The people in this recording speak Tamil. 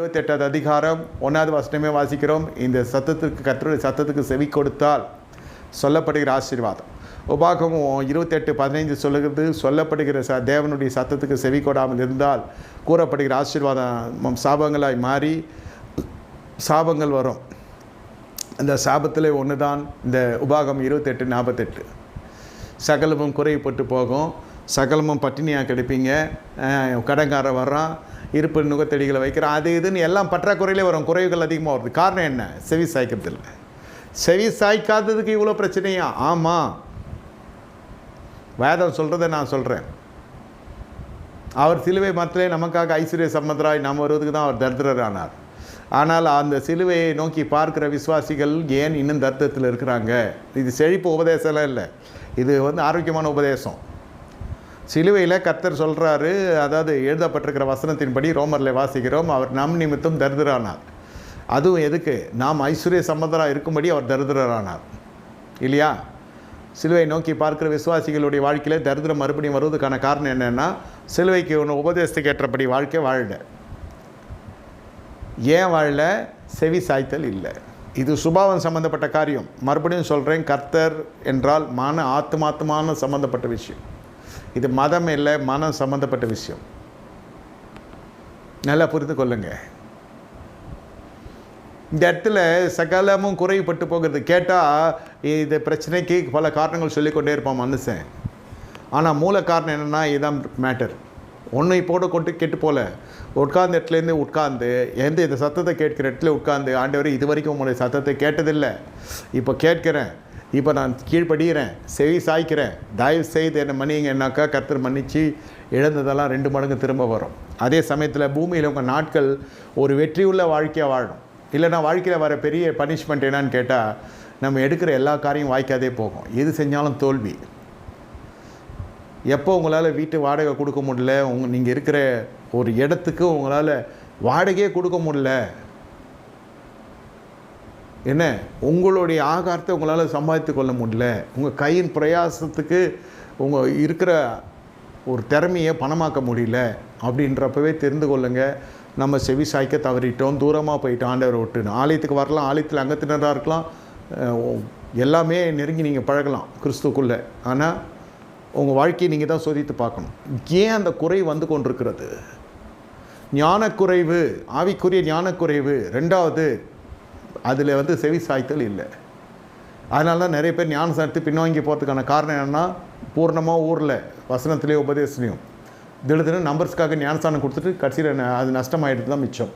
இருபத்தெட்டாவது அதிகாரம் ஒன்றாவது வசனமே வாசிக்கிறோம். இந்த சத்தத்துக்கு கற்றுடைய சத்தத்துக்கு செவி கொடுத்தால் சொல்லப்படுகிற ஆசீர்வாதம். உபாகமும் இருபத்தெட்டு பதினைந்து சொல்லுகிறது சொல்லப்படுகிற ச தேவனுடைய சத்தத்துக்கு செவி கொடாமல் இருந்தால் கூறப்படுகிற ஆசீர்வாதம் சாபங்களாய் மாறி சாபங்கள் வரும். அந்த சாபத்தில் ஒன்று தான் இந்த உபாகம் இருபத்தெட்டு நாற்பத்தெட்டு. சகலமும் குறைப்பட்டு போகும். சகலமும் பட்டினியாக கிடைப்பீங்க. அஹ் கடன்காரன் வர்றான். இருப்பு நுகத்தடிகளை வைக்கிறோம் அது இதுன்னு எல்லாம் பற்றாக்குறையிலே வரும். குறைவுகள் அதிகமாக வருது. காரணம் என்ன? செவி சாய்க்கிறதில்ல. செவி சாய்க்காததுக்கு இவ்வளோ பிரச்சனையா? ஆமாம் வேதம் சொல்கிறத நான் சொல்கிறேன் அவர் சிலுவை மரத்திலே நமக்காக ஐஸ்வர்ய சம்பந்தராய் நாம் வருவதுக்கு தான் அவர் தரித்திரர் ஆனார் ஆனால் அந்த சிலுவையை நோக்கி பார்க்கிற விசுவாசிகள் ஏன் இன்னும் தர்த்தத்தில் இருக்கிறாங்க? இது செழிப்பு உபதேசம்லாம் இல்லை. இது வந்து ஆரோக்கியமான உபதேசம். சிலுவையில் கர்த்தர் சொல்கிறாரு அதாவது எழுதப்பட்டிருக்கிற வசனத்தின்படி ரோமரில் வாசிக்கிறோம் அவர் நம் நிமித்தம் தரித்திரானார் அதுவும் எதுக்கு? நாம் ஐஸ்வர்ய சம்பந்தராக இருக்கும்படி அவர் தரிதிரரானார் இல்லையா? சிலுவை நோக்கி பார்க்கிற விசுவாசிகளுடைய வாழ்க்கையில் தரித்திரம் மறுபடியும் வருவதுக்கான காரணம் என்னென்னா சிலுவைக்கு ஒன்று உபதேசத்துக்கு ஏற்றபடி வாழ்க்கை வாழல. ஏன் வாழல? செவி சாய்த்தல் இல்லை. இது சுபாவம் சம்பந்தப்பட்ட காரியம். மறுபடியும் சொல்கிறேன் கர்த்தர் என்றால் மன ஆத்மாத்மான சம்பந்தப்பட்ட விஷயம். இது மதம் இல்லை மனம் சம்மந்தப்பட்ட விஷயம். நல்லா புரிந்து கொள்ளுங்க. இந்த இடத்துல சகலமும் குறைபட்டு போகிறது. கேட்டால் இது பிரச்சனைக்கு பல காரணங்கள் சொல்லிக்கொண்டே இருப்பான் மனுஷன். ஆனால் மூல காரணம் என்னென்னா இதுதான் மேட்டர் ஒன்று போட கொண்டு கெட்டு போல. உட்கார்ந்த இடத்துலேருந்து உட்கார்ந்து எந்த இந்த சத்தத்தை கேட்கிற இடத்துல உட்கார்ந்து ஆண்டவர் இது வரைக்கும் உங்களுடைய சத்தத்தை கேட்டதில்லை. இப்போ கேட்கிறேன். இப்போ நான் கீழ்ப்படுகிறேன் செவி சாய்க்கிறேன். தயவு செய்து என்னை மன்னிங்கன்னாக்கா கர்த்தர் மன்னிச்சு இழந்ததெல்லாம் ரெண்டு மடங்கு திரும்ப வரும். அதே சமயத்தில் பூமியில் உங்கள் நாட்கள் ஒரு வெற்றியுள்ள வாழ்க்கையாக வாழணும் இல்லைன்னா வாழ்க்கையில் வர பெரிய பனிஷ்மெண்ட் என்னன்னு கேட்டால் நம்ம எடுக்கிற எல்லா காரியம் வாய்க்காதே போகும். எது செஞ்சாலும் தோல்வி. எப்போ உங்களால் வீட்டு வாடகை கொடுக்க முடியல உங்க நீங்கள் இருக்கிற ஒரு இடத்துக்கு உங்களால் வாடகையே கொடுக்க முடியல என்ன? உங்களுடைய ஆகாரத்தை உங்களால் சம்பாதித்து கொள்ள முடியல. உங்கள் கையின் பிரயாசத்துக்கு உங்கள் இருக்கிற ஒரு திறமையை பணமாக்க முடியல அப்படின்றப்பவே தெரிந்து கொள்ளுங்க. நம்ம செவி சாய்க்க தவறிட்டோம் தூரமாக போயிட்டோம் ஆண்டவரை விட்டுன்னு. ஆலயத்துக்கு வரலாம் ஆலயத்தில் அங்கத்தினராக இருக்கலாம். எல்லாமே நெருங்கி நீங்கள் பழகலாம் கிறிஸ்துக்குள்ளே. ஆனால் உங்கள் வாழ்க்கையை நீங்கள் தான் சோதித்து பார்க்கணும். ஏன் அந்த குறை வந்து கொண்டிருக்கிறது? ஞானக்குறைவு ஆவிக்குரிய ஞானக்குறைவு. ரெண்டாவது அதில் வந்து செவி சாய்த்தல் இல்லை. அதனால தான் நிறைய பேர் ஞானம் சார்த்து பின்வாங்கி போகிறதுக்கான காரணம் என்னென்னா பூர்ணமாக ஊரில் வசனத்துலேயோ உபதேசத்துலேயும். திடீர்னு நம்பர்ஸ்க்காக ஞானஸ்தானம் கொடுத்துட்டு கடைசியில் அது நஷ்டமாயிட்டு தான் மிச்சம்.